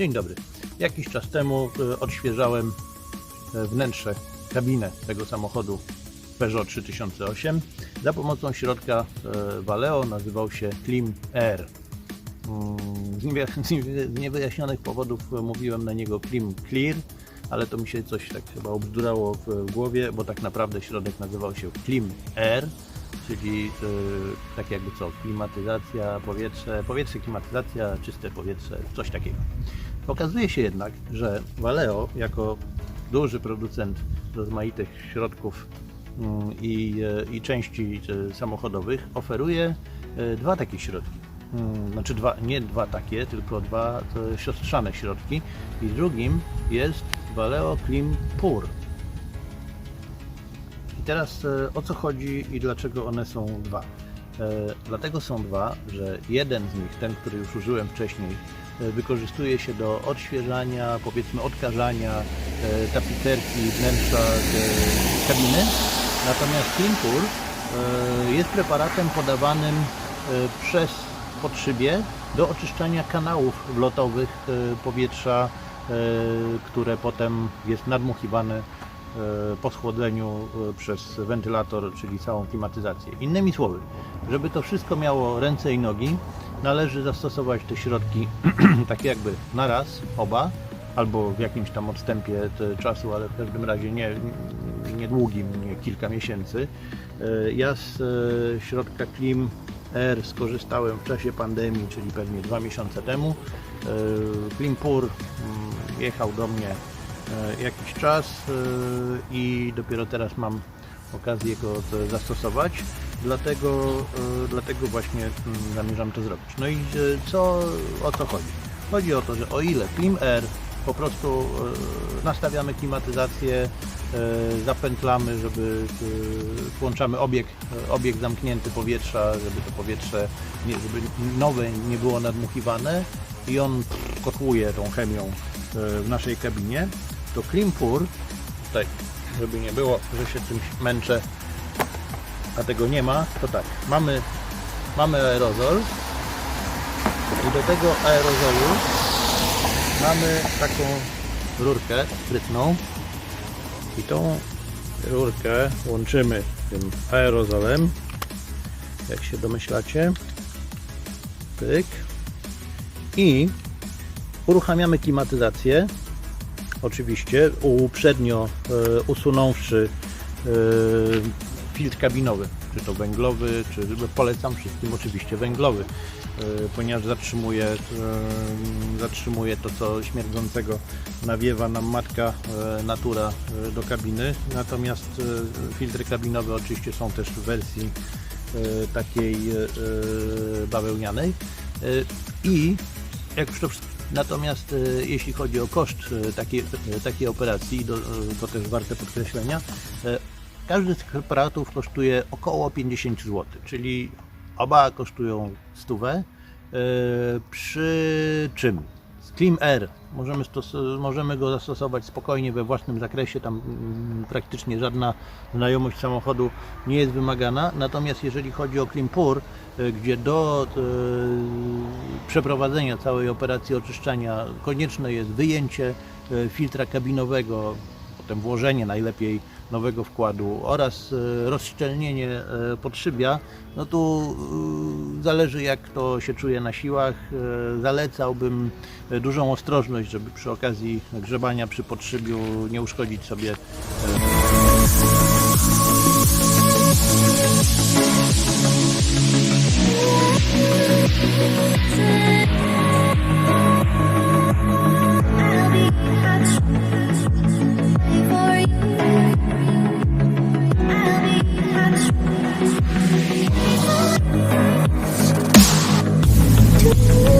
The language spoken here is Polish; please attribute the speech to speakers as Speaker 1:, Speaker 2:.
Speaker 1: Dzień dobry. Jakiś czas temu e, odświeżałem e, wnętrze, kabinę tego samochodu Peugeot 3008 za pomocą środka e, Valeo, nazywał się Clean Air. Mm, Z niewy- z niewy- z niewyjaśnionych powodów mówiłem na niego Clean Clear, ale to mi się coś tak chyba obzdurało w głowie, bo tak naprawdę środek nazywał się Clean Air, czyli tak jakby co, klimatyzacja, powietrze, powietrze, klimatyzacja, czyste powietrze, coś takiego. Okazuje się jednak, że Valeo jako duży producent rozmaitych środków mm, i, e, i części e, samochodowych oferuje e, dwa takie środki. Mm, Znaczy dwa, nie dwa takie, tylko dwa siostrzane środki i drugim jest Valeo Clean Pur. I teraz o co chodzi i dlaczego one są dwa? Dlatego są dwa, że jeden z nich, ten, który już użyłem wcześniej, wykorzystuje się do odświeżania, powiedzmy odkażania e, tapicerki wnętrza e, kabiny. Natomiast Klimpur e, jest preparatem podawanym e, przez podszybie do oczyszczania kanałów wlotowych e, powietrza, e, które potem jest nadmuchiwane e, po schłodzeniu e, przez wentylator, czyli całą klimatyzację. Innymi słowy, żeby to wszystko miało ręce i nogi, należy zastosować te środki tak jakby na raz, oba, albo w jakimś tam odstępie czasu, ale w każdym razie nie, nie długim, nie kilka miesięcy. E, Ja z e, środka Klim Air skorzystałem w czasie pandemii, czyli pewnie dwa miesiące temu. E, Klimpur mm, jechał do mnie e, jakiś czas e, i dopiero teraz mam okazję go zastosować. Dlatego, e, dlatego właśnie mm, zamierzam to zrobić. No i e, co, o co chodzi? Chodzi o to, że o ile Clim Air po prostu e, nastawiamy klimatyzację, zapętlamy, żeby włączamy obieg, obieg zamknięty powietrza, żeby to powietrze, żeby nowe nie było nadmuchiwane i on kotłuje tą chemią w naszej kabinie, to Klimpur, tutaj, żeby nie było, że się czymś męczę, a tego nie ma, to tak, mamy, mamy aerozol. I do tego aerozolu mamy taką rurkę sprytną. I tą rurkę łączymy tym aerozolem. Jak się domyślacie. Pyk. I uruchamiamy klimatyzację. Oczywiście uprzednio e, usunąwszy e, filtr kabinowy czy to węglowy, czy polecam wszystkim oczywiście węglowy e, ponieważ zatrzymuje, e, zatrzymuje to, co śmierdzącego nawiewa nam matka e, natura do kabiny. Natomiast filtry kabinowe oczywiście są też w wersji takiej bawełnianej. I jak już to wszystko. Natomiast e, jeśli chodzi o koszt e, takiej, e, takiej operacji, do, to też warte podkreślenia, każdy z tych preparatów kosztuje około 50 zł, czyli oba kosztują stówę. E, Przy czym Clean Air możemy, możemy go zastosować spokojnie we własnym zakresie, tam mm, praktycznie żadna znajomość samochodu nie jest wymagana. Natomiast jeżeli chodzi o Clean Pur, e, gdzie do e, przeprowadzenia całej operacji oczyszczania konieczne jest wyjęcie filtra kabinowego, potem włożenie najlepiej nowego wkładu oraz e, rozszczelnienie e, podszybia, no tu e, zależy jak to się czuje na siłach. Zalecałbym dużą ostrożność, żeby przy okazji grzebania przy podszybiu nie uszkodzić sobie Thank you.